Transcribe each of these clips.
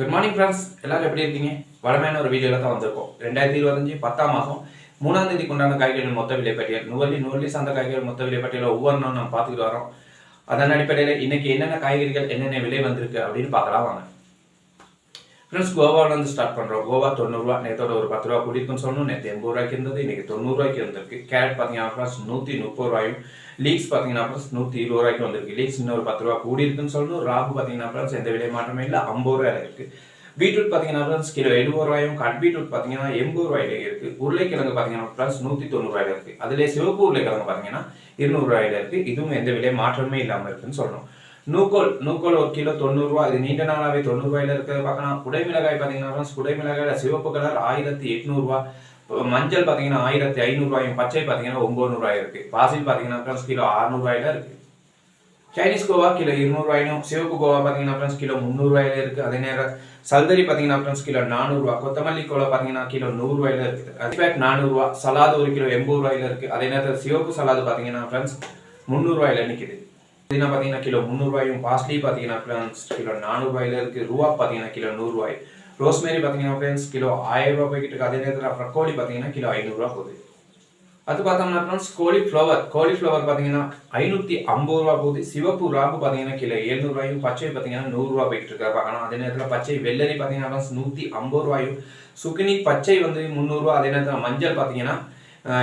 Good morning friends எல்லாரும் எப்படி இருக்கீங்க? வளமையான ஒரு வீடியோவில் தான் வந்திருக்கோம். ரெண்டாயிரத்தி இருபத்தஞ்சு பத்தாம் மாதம் மூணாம் தேதி உண்டான காய்கறிகள் மொத்த விலைப்பட்டியல் நுவலி நுவலி சார்ந்த காய்கறிகள் மொத்த விலை ஒவ்வொன்றும் நம்ம பார்த்துக்கிட்டு வரோம். அதன் அடிப்படையில் இன்னைக்கு என்னென்ன காய்கறிகள் என்னென்ன விலை வந்திருக்கு அப்படின்னு பார்க்கலாம் வாங்க. ஃப்ரெண்ட்ஸ் கோவாலேருந்து ஸ்டார்ட் பண்ணுறோம் கோவா தொண்ணூறுரூவா நேற்றோட ஒரு பத்து ரூபா கூடியிருக்குன்னு சொல்லணும் நேற்று எண்பது ரூபாய்க்கு இருந்தது இன்னைக்கு தொண்ணூறுரூவாய்க்கு வந்திருக்கு. கேட் பார்த்தீங்கன்னா ஃப்ரெண்ட்ஸ் நூற்றி முப்பது ரூபாயும் லீக்ஸ் பார்த்தீங்கன்னா ஃப்ரெண்ட்ஸ் நூற்றி இருபது ரூபாய்க்கு வந்திருக்கு. லீக்ஸ் இன்னொரு பத்து ரூபா கூடி இருக்குன்னு சொல்லணும் ராகு பார்த்தீங்கன்னா ஃப்ரெண்ட்ஸ் எந்த விலை மாற்றமே இல்லை. ஐம்பது ரூபாயில இருக்கு. பீட்ரூட் பார்த்தீங்கன்னா ஃப்ரெண்ட்ஸ் கிலோ எழுபது ரூபாயும் கட் பீட்ரூட் பார்த்தீங்கன்னா எண்பது ரூபாயில இருக்கு. உருளைக்கிழங்கு பார்த்தீங்கன்னா ஃப்ரெண்ட்ஸ் நூற்றி தொண்ணூறு ரூபாயில இருக்கு. அதிலே சிவப்பு உருளைக்கிழங்கு பார்த்தீங்கன்னா இருநூறு ரூபாயில இருக்கு. இதுவும் எந்த விலை மாற்றமே இல்லாமல் இருக்குன்னு சொல்லணும் நூக்கோல் நூக்கோல் ஒரு கிலோ தொண்ணூறுரூவா இது நீண்ட நாளாவே தொண்ணூறு ரூபாயில இருக்கிறத. பார்க்கலாம் குடைமிளகாய் பார்த்தீங்கன்னா friends, குடைமிளகாயில சிவப்பு கலர் ஆயிரத்தி எட்நூறுரூவா மஞ்சள் பார்த்தீங்கன்னா ஆயிரத்தி ஐநூறுரூவாயும் பச்சை பார்த்தீங்கன்னா ஒம்பது ரூபாய் இருக்கு. பாசில் பார்த்தீங்கன்னா கிலோ அறுநூறுவாயில இருக்கு. சைனீஸ் கோவா கிலோ இருநூறுவாயிலும் சிவப்பு கோவா பார்த்தீங்கன்னா ஃப்ரெண்ட்ஸ் கிலோ முந்நூறுவாயில இருக்கு. அதே நேரம் சல்தரி பார்த்தீங்கன்னா ஃப்ரெண்ட்ஸ் கிலோ நானூறுரூவா கொத்தமல்லி கோலா பார்த்தீங்கன்னா கிலோ நூறுரூவாயில இருக்கு. அரிபேக் நானூறுரூவா சலாது ஒரு கிலோ எண்பது ரூபாயில இருக்கு. அதே நேரத்தில் சிவப்பு சலாது பார்த்தீங்கன்னா ஃப்ரெண்ட்ஸ் முந்நூறுவாயில நிற்கிது பார்த்தீங்கன்னா கிலோ முந்நூறுபாயும் பாஸ்லி பார்த்தீங்கன்னா ஃப்ரெண்ட்ஸ் கிலோ நானூறுவாயில இருக்கு. ரூபா பார்த்தீங்கன்னா கிலோ நூறுரூவாய் ரோஸ்மேரி பார்த்தீங்கன்னா ஃப்ரெண்ட்ஸ் கிலோ ஆயிரம் ரூபாய் போய்கிட்டு இருக்கு. அதே நேரத்தில் ப்ரக்கோலி பார்த்தீங்கன்னா கிலோ ஐநூறுரூவா போகுது. அது பார்த்தோம்னா ஃப்ரெண்ட்ஸ் கோழி ஃப்ளவர் பார்த்தீங்கன்னா ஐநூற்றி ஐம்பது ரூபா போகுது. சிவப்பு ராகு பார்த்தீங்கன்னா கிலோ எழுநூறுவாயும் பச்சை பார்த்தீங்கன்னா நூறுரூவா போயிட்டு இருக்கா. பார்க்கலாம் அதே நேரத்தில் பச்சை வெள்ளரி பார்த்தீங்கன்னா ஃப்ரெண்ட்ஸ் நூற்றி ஐம்பது ரூபாயும். சுக்கினி பச்சை வந்து முந்நூறுரூவா அதே நேரத்தில் மஞ்சள் பார்த்தீங்கன்னா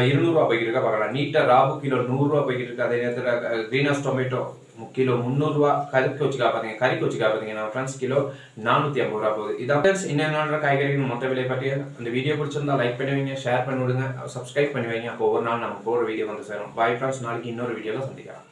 இருநூறுவா போய்கிட்டு இருக்கா பார்க்கலாம். நீட்டாக ராகு கிலோ நூறுரூவா போய்கிட்டு இருக்கு அதே நேரத்தில் க்ரீனஸ் டொமேட்டோ கிலோ முந்நூறுரூவா கறிக்கு வச்சுக்கா பார்த்தீங்க கறி வச்சுக்கா பார்த்தீங்கன்னா ஃப்ரெண்ட்ஸ் கிலோ நானூற்றி ஐம்பது ரூபா போகுது. இதான் ஃப்ரெண்ட்ஸ் என்னென்ன காய்கறிகள் மொத்த விலை பட்டியல். அந்த வீடியோ பிடிச்சிருந்தா லைக் பண்ணி வைங்க ஷேர் பண்ணி விடுங்க சப்ஸ்கிரைப் பண்ணி வைங்க. அப்போ ஒரு நாள் நம்ம போகிற வீடியோ வந்து சேரும். பாய் ஃப்ரெண்ட்ஸ் நாளைக்கு இன்னொரு வீடியோவில் சந்திக்கலாம்.